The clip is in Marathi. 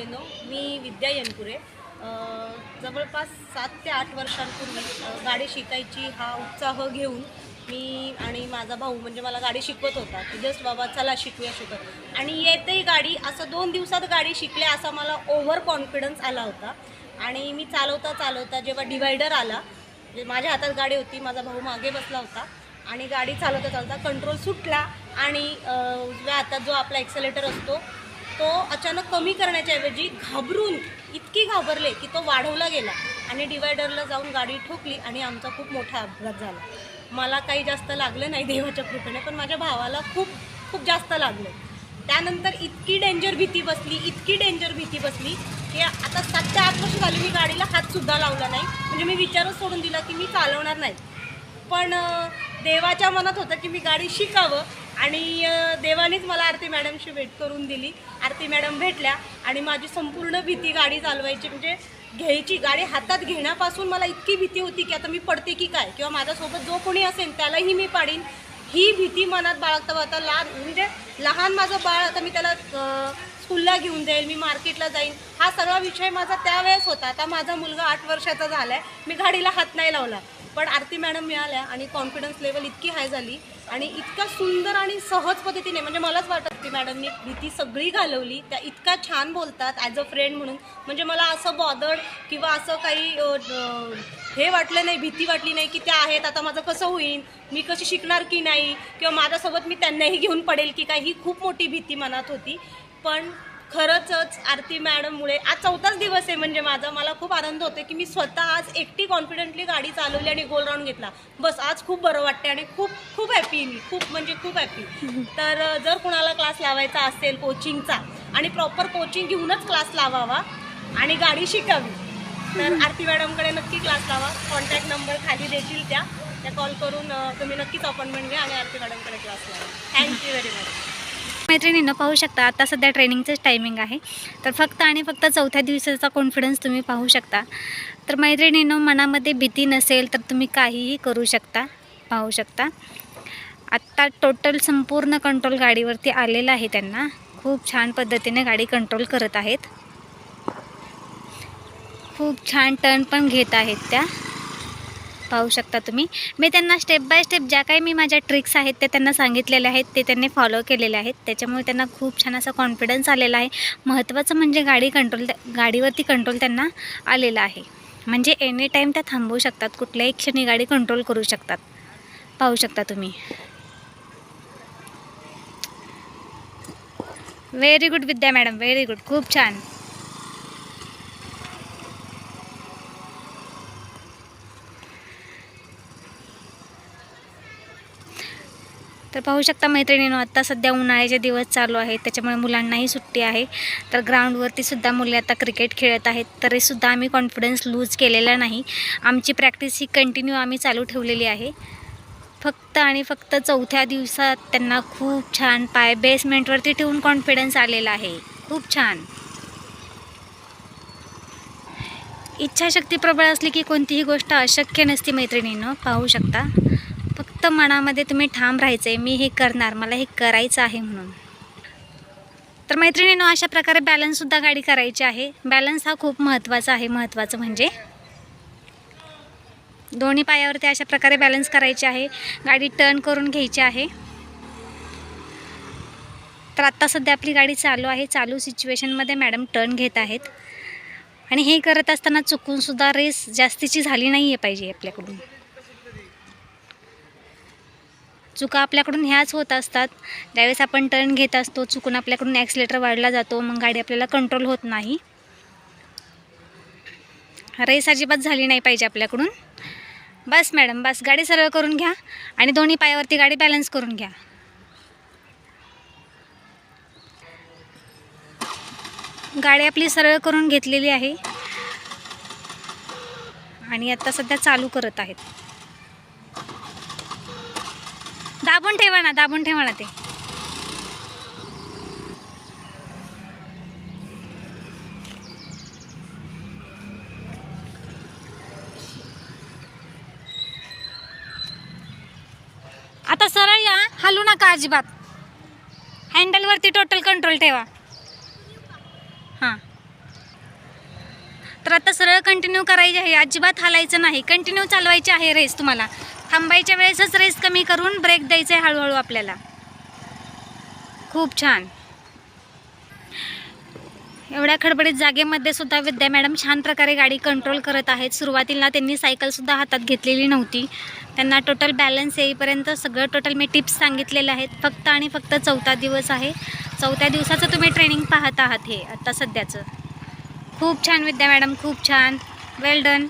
मैत्रिणींनो हो. मी विद्या येनपुरे. जवळपास सात ते आठ वर्षांपूर्वी गाडी शिकायची हा उत्साह घेऊन मी आणि माझा भाऊ म्हणजे मला गाडी शिकवत होता की जस्ट बाबा चला शिकूया शिकत आणि येतेही गाडी असं दोन दिवसात गाडी शिकले असा मला ओव्हर कॉन्फिडन्स आला होता. आणि मी चालवता चालवता जेव्हा डिवायडर आला म्हणजे माझ्या हातात गाडी होती माझा भाऊ मागे बसला होता आणि गाडी चालवता चालवता कंट्रोल सुटला आणि उजव्या हातात जो आपला एक्सेलेटर असतो तो अचानक कमी करण्याच्या ऐवजी घाबरून इतकी घाबरले की तो वाढवला गेला आणि डिवायडरला जाऊन गाडी ठोकली आणि आमचा खूप मोठा अपघात झाला. मला काही जास्त लागलं नाही देवाच्या कृपेने पण माझ्या भावाला खूप खूप जास्त लागलं. त्यानंतर इतकी डेंजर भीती बसली इतकी डेंजर भीती बसली की आता सात ते आठ वर्ष झाली मी गाडीला हातसुद्धा लावला नाही. म्हणजे मी विचारच सोडून दिला की मी चालवणार नाही. पण देवाच्या मनात होतं की मी गाडी शिकावं. आणि देवानेच मला आरती मॅडमशी भेट करून दिली. आरती मॅडम भेटल्या आणि माझी संपूर्ण भीती गाडी चालवायची. म्हणजे घ्यायची गाडी हातात घेण्यापासून मला इतकी भीती होती की आता मी पडते की काय? किंवा माझ्यासोबत जो कोणी असेल त्यालाही मी पाडीन. ही भीती मनात बाळगता बाळगता लहान म्हणजे लहान माझं बाळ आता मी त्याला स्कूलला घेऊन जाईल मी मार्केटला जाईन. हा सगळा विषय माझा त्यावेळेस होता. आता माझा मुलगा आठ वर्षाचा झाला आहे मी गाडीला हात नाही लावला. पण आरती मॅडम मिळाल्या आणि कॉन्फिडन्स लेवल इतकी हाय झाली. आणि इतका सुंदर आणि सहज पद्धतीने म्हणजे मलाच वाटत की मॅडमनी भीती सगळी घालवली त्या इतका छान बोलतात ॲज अ फ्रेंड म्हणून. म्हणजे मला असं बॉदर्ड किंवा असं काही हे वाटलं नाही भीती वाटली नाही की त्या आहेत आता माझं कसं होईल मी कशी शिकणार की नाही किंवा माझ्यासोबत मी त्यांनाही घेऊन पडेल की काय ही खूप मोठी भीती मनात होती. पण खरंचच आरती मॅडममुळे आज चौथाच दिवस आहे म्हणजे माझा. मला खूप आनंद होतो की मी स्वतः आज एकटी कॉन्फिडेंटली गाडी चालवली आणि गोल राऊंड घेतला. बस आज खूप बरं वाटते आणि खूप खूप हॅपी मी. खूप म्हणजे खूप हॅपी तर जर कुणाला क्लास लावायचा असेल कोचिंगचा आणि प्रॉपर कोचिंग घेऊनच क्लास लावावा आणि गाडी शिकावी तर आरती मॅडमकडे नक्की क्लास लावा. कॉन्टॅक्ट नंबर खाली देतील त्या. त्या कॉल करून तुम्ही नक्कीच अपॉइंटमेंट घ्या आणि आरती मॅडमकडे क्लास लावा. थँक्यू व्हेरी मच मैत्रिणींनो पाहू शकता. आता सध्या ट्रेनिंगचंच टायमिंग आहे. तर फक्त आणि फक्त चौथ्या दिवसाचा कॉन्फिडन्स तुम्ही पाहू शकता. तर मैत्रिणींनो मनामध्ये भीती नसेल तर तुम्ही काहीही करू शकता पाहू शकता. आत्ता टोटल संपूर्ण कंट्रोल गाडीवरती आलेला आहे त्यांना. खूप छान पद्धतीने गाडी कंट्रोल करत आहेत. खूप छान टर्न पण घेत आहेत त्या. पाहू शकता तुम्ही. मी त्यांना स्टेप बाय स्टेप ज्या काही मी माझ्या ट्रिक्स आहेत त्या त्यांना सांगितलेल्या आहेत ते त्यांनी फॉलो केलेले आहेत. त्याच्यामुळे त्यांना खूप छान असा कॉन्फिडन्स आलेला आहे. महत्त्वाचं म्हणजे गाडी कंट्रोल गाडीवरती कंट्रोल त्यांना आलेला आहे. म्हणजे एनी टाईम त्या थांबवू शकतात कुठल्याही क्षणी गाडी कंट्रोल करू शकतात. पाहू शकता तुम्ही. Very good Vidya madam very good खूप छान. तर पाहू शकता मैत्रिणीनं आत्ता सध्या उन्हाळ्याचे दिवस चालू आहेत त्याच्यामुळे मुलांनाही सुट्टी आहे. तर ग्राउंडवरती सुद्धा मुले आता क्रिकेट खेळत आहेत तरीसुद्धा आम्ही कॉन्फिडन्स लूज केलेला नाही. आमची प्रॅक्टिस ही कंटिन्यू आम्ही चालू ठेवलेली आहे. फक्त आणि फक्त चौथ्या दिवसात त्यांना खूप छान पाय बेसमेंटवरती ठेवून कॉन्फिडन्स आलेला आहे. खूप छान. इच्छाशक्ती प्रबळ असली की कोणतीही गोष्ट अशक्य नसती मैत्रिणीनं पाहू शकता. फक्त मनामध्ये तुम्ही ठाम राहायचं आहे मी हे करणार मला हे करायचं आहे म्हणून. तर मैत्रिणीनो अशा प्रकारे बॅलन्ससुद्धा गाडी करायची आहे. बॅलन्स हा खूप महत्त्वाचा आहे. महत्त्वाचं म्हणजे दोन्ही पायावरती अशा प्रकारे बॅलन्स करायचे आहे. गाडी टर्न करून घ्यायची आहे. तर आत्ता सध्या आपली गाडी चालू आहे. चालू सिच्युएशनमध्ये मॅडम टर्न घेत आहेत. आणि हे करत असताना चुकूनसुद्धा रेस जास्तीची झाली नाही आहे पाहिजे आपल्याकडून. चुका आपल्याकडून ह्याच होत असतात. ज्यावेळेस आपण टर्न घेत असतो चुकून आपल्याकडून ॲक्सिलेटर वाढला जातो मग गाडी आपल्याला कंट्रोल होत नाही. रेस अजिबात झाली नाही पाहिजे आपल्याकडून. बस मॅडम बस. गाडी सरळ करून घ्या आणि दोन्ही पायावरती गाडी बॅलन्स करून घ्या. गाडी आपली सरळ करून घेतलेली आहे. आणि आता सध्या चालू करत आहेत. दाबून ठेवा ना दाबून ठेवा ना ते. आता सरळ या हलू नका अजिबात. हँडलवरती टोटल कंट्रोल ठेवा. हां. तर आता सरळ कंटिन्यू करायची आहे. अजिबात हालायचं नाही. कंटिन्यू चालवायची आहे रेस तुम्हाला. थांबायच्या वेळेसच रेस कमी करून ब्रेक द्यायचा आहे हळूहळू आपल्याला. खूप छान. एवढ्या खडबडीत जागेमध्ये सुद्धा विद्या मॅडम छान प्रकारे गाडी कंट्रोल करत आहेत. सुरुवातीला त्यांनी सायकलसुद्धा हातात घेतलेली नव्हती. त्यांना टोटल बॅलन्स येईपर्यंत सगळं टोटल मी टिप्स सांगितलेले आहेत. फक्त आणि फक्त चौथा दिवस आहे. चौथ्या दिवसाचं तुम्ही ट्रेनिंग पाहत आहात हे आत्ता सध्याचं. खूप छान विद्या मॅडम खूप छान. वेल डन